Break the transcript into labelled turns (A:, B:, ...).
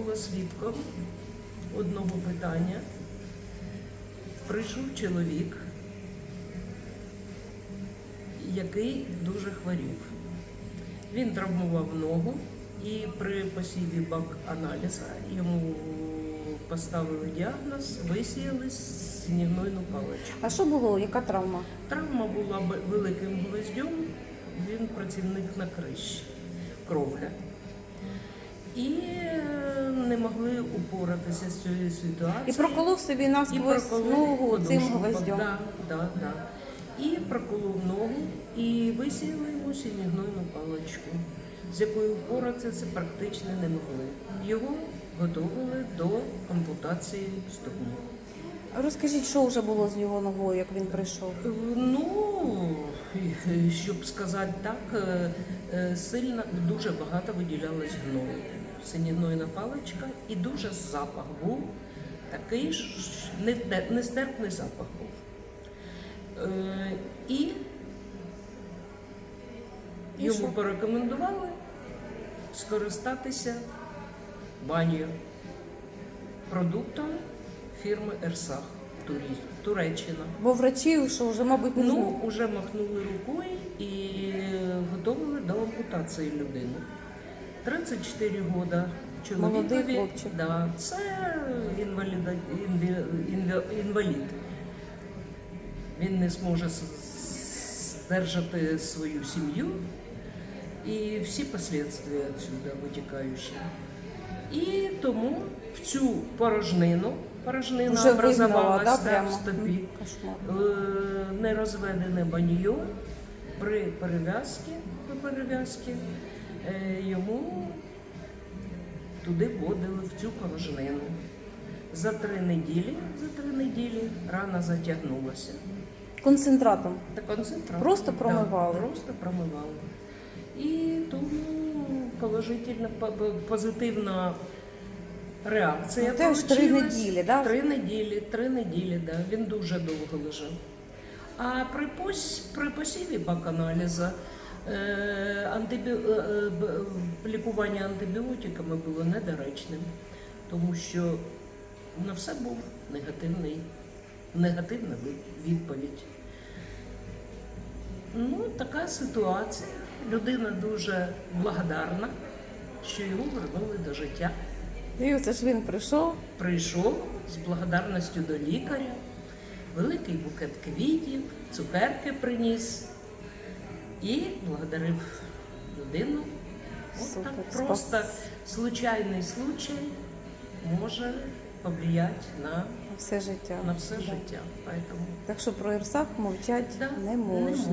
A: була свідком одного питання. Прийшов чоловік, який дуже хворів. Він травмував ногу і при посіві бак аналіза йому поставили діагноз, висіяли синігнойну паличку.
B: А що було? Яка травма?
A: Травма була великим гвоздем, він працівник на криші, кровля. І могли упоратися з цією ситуацією.
B: І проколов собі насквозь ногу цим гвоздем.
A: Да, да, да. І проколов ногу і висіяли йому синігнойну паличку, з якою впоратися практично не могли. Його готували до ампутації ступні.
B: Розкажіть, що вже було з його ногою, як він прийшов?
A: Ну, щоб сказати так, е, е, сильно дуже багато виділялось гною. Синігнойна паличка і дуже запах був такий ж нестерпний запах був. Е, І йому порекомендували скористатися банію продуктом фірми Ерсах Туреччина.
B: Бо врачі, що вже, мабуть, не
A: Ну, вже махнули рукою і готували до ампутації людину. 34 года
B: Молодий
A: чоловікові.
B: хлопчик.
A: Да, це інваліда, інві, інві, інвалід. Він не зможе с- здержати свою сім'ю і всі последствия відсюди витікаючі. І тому в цю порожнину, порожнина
B: Вже вигнала,
A: образувалась
B: да,
A: так,
B: прямо?
A: в стопі.
B: М, Кошмар.
A: Е, нерозведене баньйо при перев'язці, при перев'язці йому туди вводили в цю порожнину. За три неділі, за три неділі рана затягнулася.
B: Концентратом.
A: Та концентрат.
B: Просто промивали?
A: Да, просто промивали. І тому положительна, по- по- позитивна реакція.
B: Ну, теж три неділі, да?
A: Три неділі, три неділі, да. Він дуже довго лежав. А при, пос, при посіві баканаліза е, антибі... е, е, лікування антибіотиками було недоречним, тому що на все був негативний, негативна відповідь. Ну, така ситуація. Людина дуже благодарна, що його вернули до життя.
B: І оце ж він прийшов.
A: Прийшов з благодарністю до лікаря, великий букет квітів, цукерки приніс і благодарив людину. От так просто случайний случай може повлияти на,
B: Все життя.
A: на все життя. Поэтому
B: Так що про Ірсах мовчать
A: Да,
B: не
A: не
B: можна.
A: можна.